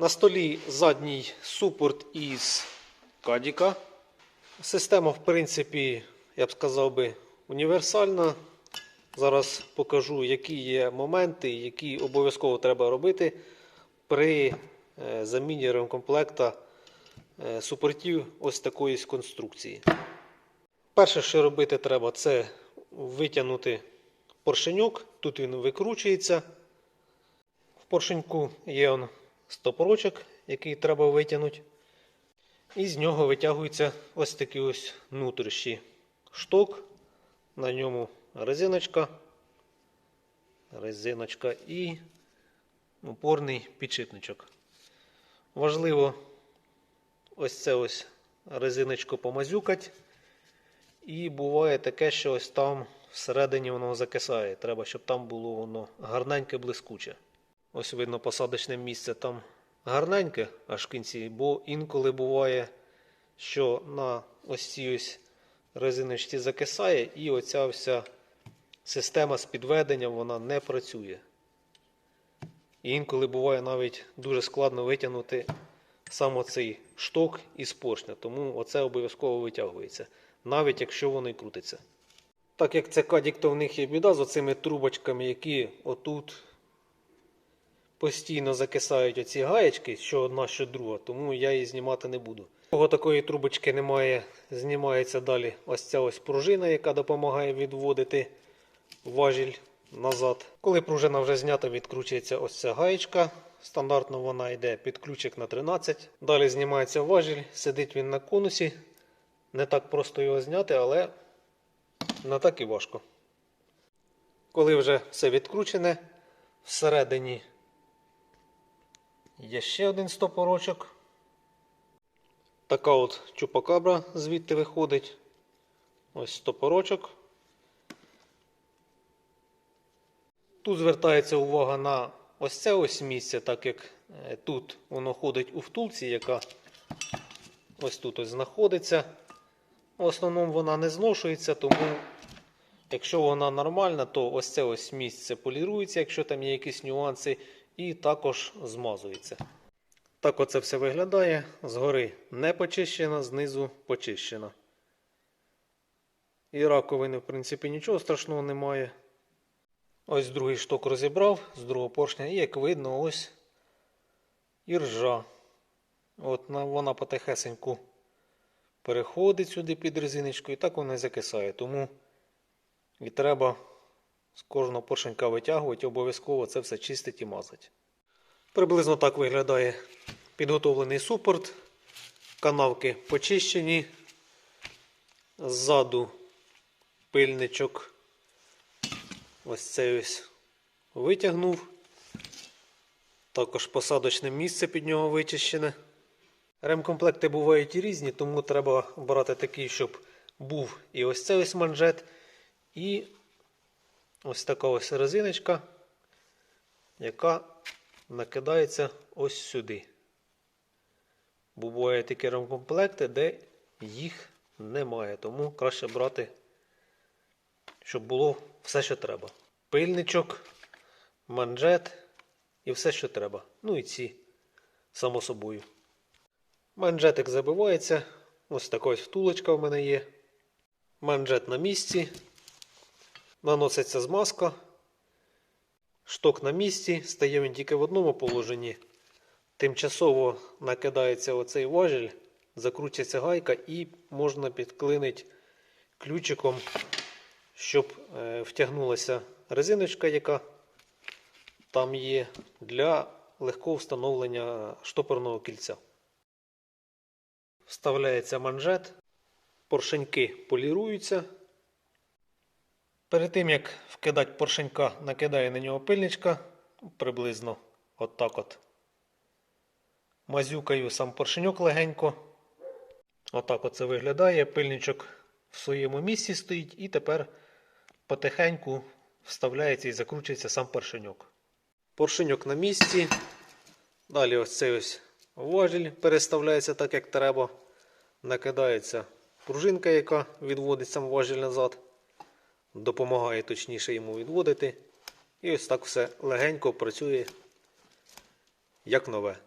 На столі задній супорт із кадіка. Система, в принципі, я б сказав би, універсальна. Зараз покажу, які є моменти, які обов'язково треба робити при е, заміні ремкомплекта е, супортів ось такої конструкції. Перше, що робити треба, це витягнути поршеньок. Тут він викручується. В поршеньку є он стопорочок, який треба витягнути. І з нього витягується ось такий ось внутрішній шток. На ньому резиночка, резиночка і опорний підшипничок. Важливо ось це ось резиночку помазюкати. І буває таке, що ось там всередині воно закисає. Треба, щоб там було воно гарненьке блискуче. Ось видно посадочне місце там гарненьке аж кінці, бо інколи буває, що на ось цій ось резиночці закисає, і оця вся система з підведенням вона не працює. І інколи буває навіть дуже складно витягнути саме цей шток із поршня, тому оце обов'язково витягується, навіть якщо воно і крутиться. Так як це кадік, то в них є біда з оцими трубочками, які отут постійно закисають оці гаєчки, що одна, що друга, тому я її знімати не буду. Кого такої трубочки немає, знімається далі ось ця ось пружина, яка допомагає відводити важіль назад. Коли пружина вже знята, відкручується ось ця гаєчка. Стандартно вона йде під ключик на 13. Далі знімається важіль, сидить він на конусі. Не так просто його зняти, але не так і важко. Коли вже все відкручене, всередині є ще один стопорочок. Така от чупакабра звідти виходить. Ось стопорочок. Тут звертається увага на ось це ось місце, так як е, тут воно ходить у втулці, яка ось тут ось знаходиться. В основному вона не зношується, тому якщо вона нормальна, то ось це ось місце полірується, якщо там є якісь нюанси, і також змазується. Так оце все виглядає. Згори не почищена, знизу почищена. І раковини, в принципі, нічого страшного немає. Ось другий шток розібрав з другого поршня, і як видно, ось і ржа. От вона потихесеньку переходить сюди під резиночку, і так вона і закисає. Тому і треба з кожного поршенька витягувати, обов'язково це все чистить і мазать. Приблизно так виглядає підготовлений супорт. Канавки почищені. Ззаду пильничок. Ось цей ось витягнув. Також посадочне місце під нього вичищене. Ремкомплекти бувають і різні, тому треба брати такий, щоб був і ось цей ось манжет, і ось така ось резиночка, яка накидається ось сюди. Бо бувають такі ремкомплекти, де їх немає, тому краще брати щоб було все, що треба. Пильничок, манжет і все, що треба. Ну і ці, само собою. Манжетик забивається. Ось така ось втулочка в мене є. Манжет на місці. Наноситься змазка. Шток на місці. Стає він тільки в одному положенні. Тимчасово накидається оцей важіль, закручується гайка і можна підклинити ключиком щоб е, втягнулася резиночка, яка там є, для легкого встановлення штопорного кільця. Вставляється манжет, поршеньки поліруються. Перед тим, як вкидати поршенька, накидає на нього пильничка приблизно отак от. Мазюкаю сам поршеньок легенько. Отак оце виглядає. Пильничок в своєму місці стоїть і тепер потихеньку вставляється і закручується сам поршеньок. Поршеньок на місці. Далі ось цей ось важіль переставляється так, як треба. Накидається пружинка, яка відводить сам важіль назад. Допомагає точніше йому відводити. І ось так все легенько працює, як нове.